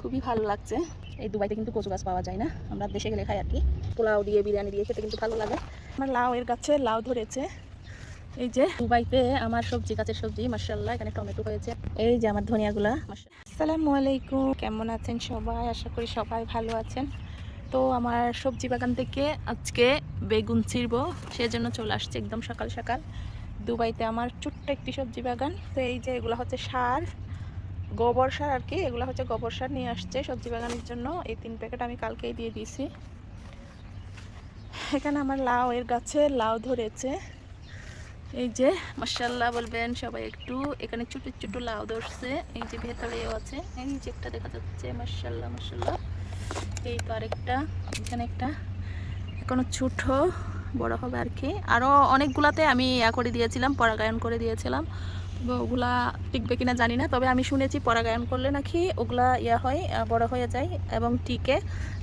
খুবই ভালো লাগছে। এই দুবাইতে কিন্তু কচু গাছ পাওয়া যায় না। আমরা দেশে গেলে খাই আর কি। পোলাও দিয়ে, বিরিয়ানি দিয়ে খেতে কিন্তু ভালো লাগে। আমার লাউ এর গাছে লাউ ধরেছে। এই যে দুবাইতে আমার সবজি, গাছের সবজি মার্শাল্লাহ এখানে টমেটো হয়েছে। এই যে আমার ধনিয়াগুলা আসসালামু আলাইকুম। কেমন আছেন সবাই? আশা করি সবাই ভালো আছেন। তো আমার সবজি বাগান থেকে আজকে বেগুন ছিড়বো। সেজন্য চলে আসছে একদম সকাল সকাল। দুবাইতে আমার ছোট্ট একটি সবজি বাগান। তো এই যে এগুলো হচ্ছে সার। গোবর সার আর কি, এগুলো হচ্ছে গোবর সার নিয়ে আসছে সবজি বাগানের জন্য। এই তিন প্যাকেট আমি কালকেই দিয়ে দিয়েছি। এখানে আমার লাউ, এর গাছে লাউ ধরেছে। এই যে মার্শাল্লাহ বলবেন সবাই একটু, এখানে ছোট ছোট লাউ ধরছে। এই যে ভেতরেও আছে, এই যে একটা দেখা যাচ্ছে মার্শাল্লাহ মার্শাল্লাহ এই তো আরেকটা, এখানে একটা। এখনও ছোট, বড় হবে আর কি। আরও অনেকগুলাতে আমি ইয়া করে দিয়েছিলাম, পরাগায়ন করে দিয়েছিলাম। ওগুলা টিকবে কিনা জানি না, তবে আমি শুনেছি পরাগায়ন করলে নাকি ওগুলা ইয়া হয় বড় হয়ে যায় এবং টিকে,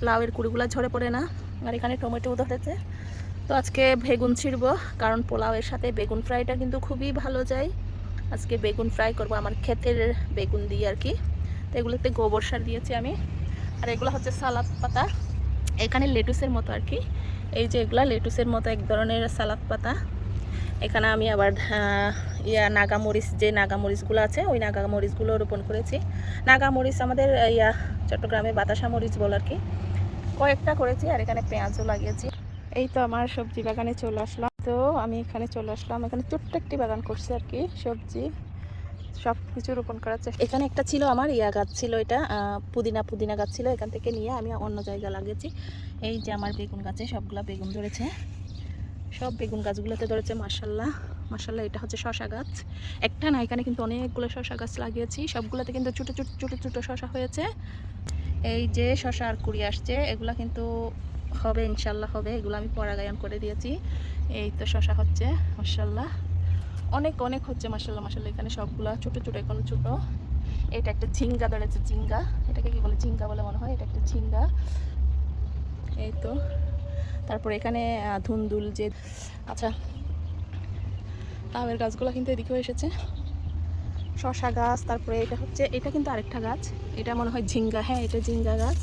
লাউয়ের কুড়িগুলা ঝরে পড়ে না। আর এখানে টমেটো ধরেছে। তো আজকে বেগুন ছিড়বো, কারণ পোলাওয়ের সাথে বেগুন ফ্রাইটা কিন্তু খুবই ভালো যায়। আজকে বেগুন ফ্রাই করব আমার ক্ষেতের বেগুন দিয়ে আর কি। তো এগুলোতে গোবর সার দিয়েছি আমি। আর এগুলো হচ্ছে সালাদ পাতা। এখানে লেটুসের মতো আর কি। এই যে এগুলা লেটুসের মতো এক ধরনের সালাদ পাতা। এখানে আমি আবার ইয়া নাগামরিচ, যে নাগামরিচগুলো আছে, ওই নাগামরিচগুলো রোপণ করেছি। নাগামরিচ আমাদের ইয়া চট্টগ্রামে বাতাসা মরিচ বল আর কি। কয়েকটা করেছি আর এখানে পেঁয়াজও লাগিয়েছি। এই তো আমার সবজি বাগানে চলে আসলাম। তো আমি এখানে চলে আসলাম। এখানে ছোট্ট একটি বাগান করছি আর কি, সবজি। সব কিছু রোপণ করার চেষ্টা এখানে একটা ছিল আমার ইয়া গাছ ছিল এটা পুদিনা পুদিনা গাছ ছিল। এখান থেকে নিয়ে আমি অন্য জায়গা লাগিয়েছি। এই যে আমার বেগুন গাছে সবগুলা বেগুন ধরেছে। সব বেগুন গাছগুলোতে ধরেছে মার্শাল্লাহ মার্শাল্লাহ এটা হচ্ছে শশা গাছ। একটা না, এখানে কিন্তু অনেকগুলো শশা গাছ লাগিয়েছি। সবগুলোতে কিন্তু ছোটো ছোটো ছোটো ছোটো শশা হয়েছে। এই যে শশা আর কুড়ি আসছে, এগুলা কিন্তু হবে ইনশাল্লাহ হবে। এগুলো আমি পরাগায়ন করে দিয়েছি। এই তো শশা হচ্ছে মার্শাল্লাহ অনেক অনেক হচ্ছে মার্শাল্লাহ মার্শাল্লাহ এখানে সবগুলা ছোটো ছোটো, এখন ছোটো। এটা একটা ঝিঙ্গা ধরেছে, ঝিঙ্গা। এটাকে কি বলে? ঝিঙ্গা বলে মনে হয়, এটা একটা ঝিঙ্গা। এই তো তারপর এখানে ধুন্দুল, যে আচ্ছা লাউয়ের গাছগুলো কিন্তু এদিকেও এসেছে। শশা গাছ, তারপরে এটা হচ্ছে, এটা কিন্তু আরেকটা গাছ। এটা মনে হয় ঝিঙ্গা হ্যাঁ এটা ঝিঙ্গা গাছ।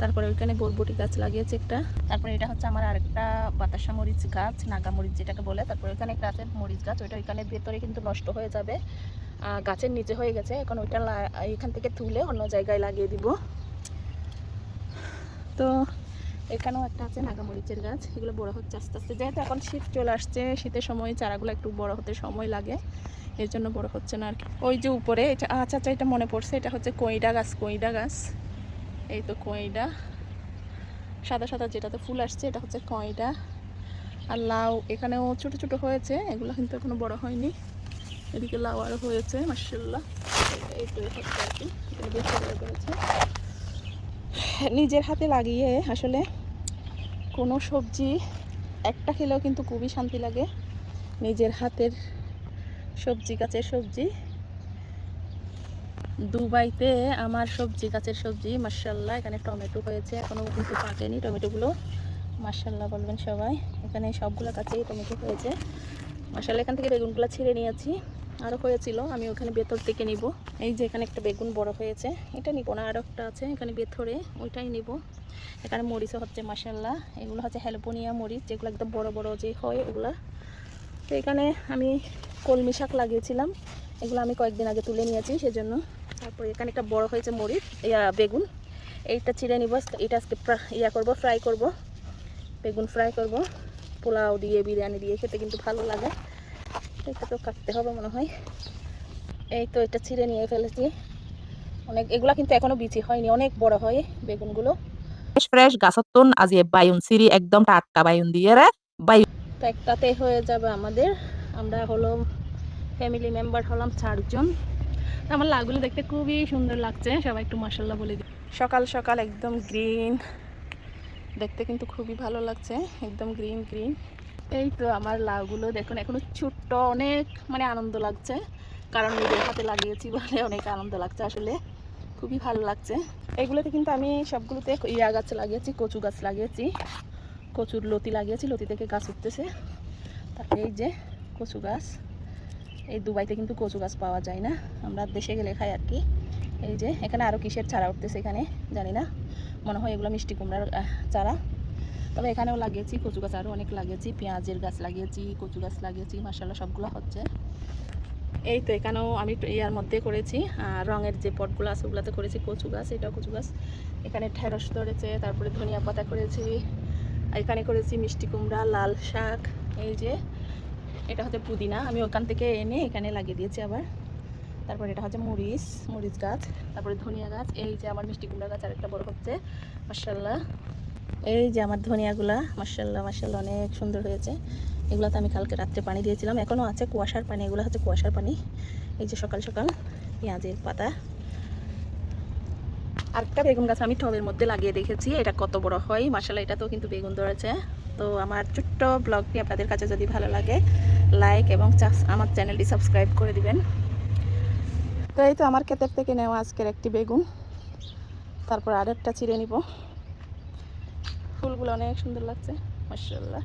তারপরে ওইখানে বরবটি গাছ লাগিয়েছে একটা। তারপরে এটা হচ্ছে আমার আরেকটা বাতাসা মরিচ গাছ, নাগা মরিচ যেটাকে বলে। তারপরে ওইখানে একটা আছে মরিচ গাছ, ওইটা ওইখানে ভেতরে কিন্তু নষ্ট হয়ে যাবে। গাছের নিচে হয়ে গেছে। এখন ওইটা এখান থেকে তুলে অন্য জায়গায় লাগিয়ে দিব। তো এখানেও একটা আছে, নাগামরিচের গাছ। এগুলো বড় হচ্ছে আস্তে আস্তে। যেহেতু এখন শীত চলে আসছে, শীতের সময় চারাগুলো একটু বড় হতে সময় লাগে। এর জন্য বড় হচ্ছে না আর কি। ওই যে উপরে, এটা আচ্ছা আচ্ছা এটা মনে পড়ছে। এটা হচ্ছে কইডা গাছ কইডা গাছ। এই তো কইডা। সাদা সাদা যেটাতে ফুল আসছে, এটা হচ্ছে কইডা। আর লাউ এখানেও ছোট ছোট হয়েছে। এগুলো কিন্তু এখনও বড় হয়নি। এদিকে লাউ আরও হয়েছে মার্শাল্লাহ এই তো হচ্ছে আর কি। নিজের হাতে লাগিয়ে আসলে কোনো সবজি, একটা খেলেও কিন্তু খুবই শান্তি লাগে। নিজের হাতের সবজি, গাছের সবজি। দুবাইতে আমার সবজি, গাছের সবজি মার্শাল্লাহ এখানে টমেটো হয়েছে এখনও কিন্তু পাকেনি টমেটোগুলো। মার্শাল্লাহ বলবেন সবাই, এখানে সবগুলো গাছেই টমেটো হয়েছে। মার্শাল্লাহ এখান থেকে বেগুনগুলো ছিঁড়ে নিয়েছি। আরও হয়েছিল, আমি ওখানে ভেতর থেকে নিব। এই যে এখানে একটা বেগুন বড় হয়েছে, এটা নিব না আরও একটা আছে, এখানে ভেতরে, ওইটাই নিব। এখানে মরিচও হচ্ছে মাসাল্লাহ এগুলো হচ্ছে হ্যালোপোনিয়া মরিচ, যেগুলো একদম বড় বড় যে হয় ওগুলা। তো এখানে আমি কলমি শাক লাগিয়েছিলাম। এগুলো আমি কয়েকদিন আগে তুলে নিয়েছি, সেজন্য। তারপর এখানে একটা বড় হয়েছে মরিচ, ইয়া বেগুন। এইটা চিড়ে নিব, এটা আজকে ইয়া করব, ফ্রাই করব। বেগুন ফ্রাই করব। পোলাও দিয়ে, বিরিয়ানি দিয়ে, খেতে কিন্তু ভালো লাগে। এটা তো কাটতে হবে মনে হয়। এই তো এটা ছিঁড়ে নিয়ে ফেলেছি। অনেক, এগুলা কিন্তু এখনও বিচি হয়নি, অনেক বড় হয় বেগুনগুলো। ফ্রেশ ফ্রেশ গাছতন আজি বায়ুন সিরি একদম টাটকা বায়ুন দিয়ে রে। একটাতে হয়ে যাবে আমাদের। আমরা হলো ফ্যামিলি মেম্বার হলাম চারজন। আমার লাগুলো দেখতে খুবই সুন্দর লাগছে। সবাই একটু মাসাল্লাহ বলে দিই। সকাল সকাল একদম গ্রিন দেখতে কিন্তু খুবই ভালো লাগছে। একদম গ্রিন গ্রিন এই তো আমার লাউগুলো দেখুন, এখনও ছোট্ট অনেক মানে আনন্দ লাগছে। কারণ নিজের হাতে লাগিয়েছি বলে অনেক আনন্দ লাগছে আসলে। খুবই ভালো লাগছে। এগুলোতে কিন্তু আমি সবগুলোতে ইয়া গাছ লাগিয়েছি, কচু গাছ লাগিয়েছি, কচুর লতি লাগিয়েছি, লতি থেকে গাছ উঠতেছে। তারপরে এই যে কচু গাছ, এই দুবাইতে কিন্তু কচু গাছ পাওয়া যায় না। আমরা দেশে গেলে খাই আর কি। এই যে এখানে আরও কিসের চারা উঠতেছে এখানে, জানি না। মনে হয় এগুলো মিষ্টি কুমড়ার চারা। তবে এখানেও লাগিয়েছি কচু গাছ আরও অনেক লাগিয়েছি। পেঁয়াজের গাছ লাগিয়েছি, কচু গাছ লাগিয়েছি মাসাল্লাহ সবগুলো হচ্ছে। এই তো এখানেও আমি ইয়ার মধ্যে করেছি রঙের যে পটগুলো আছে ওগুলোতে করেছি, কচু গাছ, এটাও কচু গাছ। এখানে ঢেঁড়স ধরেছে, তারপরে ধনিয়া পাতা করেছি এখানে করেছি মিষ্টি কুমড়া, লাল শাক, এই যে এটা হচ্ছে পুদিনা। আমি ওখান থেকে এনে এখানে লাগিয়ে দিয়েছি আবার। তারপর এটা হচ্ছে মরিচ মরিচ গাছ, তারপরে ধনিয়া গাছ, এই যে আমার মিষ্টি কুমড়া গাছ আরেকটা বড় হচ্ছে মার্শাল্লাহ এই যে আমার ধনিয়াগুলা মার্শাল্লাহ মার্শাল্লাহ অনেক সুন্দর হয়েছে। এগুলোতে আমি কালকে রাত্রে পানি দিয়েছিলাম। এখনও আছে কুয়াশার পানি, এগুলো হচ্ছে কুয়াশার পানি। এই যে সকাল সকাল পেঁয়াজের পাতা। আরেকটা বেগুন গাছ আমি টবের মধ্যে লাগিয়ে দেখেছি, এটা কত বড় হয় মার্শাল্লাহ এটা তো কিন্তু বেগুন ধরেছে। তো আমার ছোট্ট ব্লগটি আপনাদের কাছে যদি ভালো লাগে লাইক এবং আমার চ্যানেলটি সাবস্ক্রাইব করে দিবেন। তো এই তো আমার ক্ষেতের থেকে নেওয়া আজকের একটি বেগুন। তারপর আরেকটা চিড়ে নিব। ফুলগুলো অনেক সুন্দর লাগছে মার্শাল্লাহ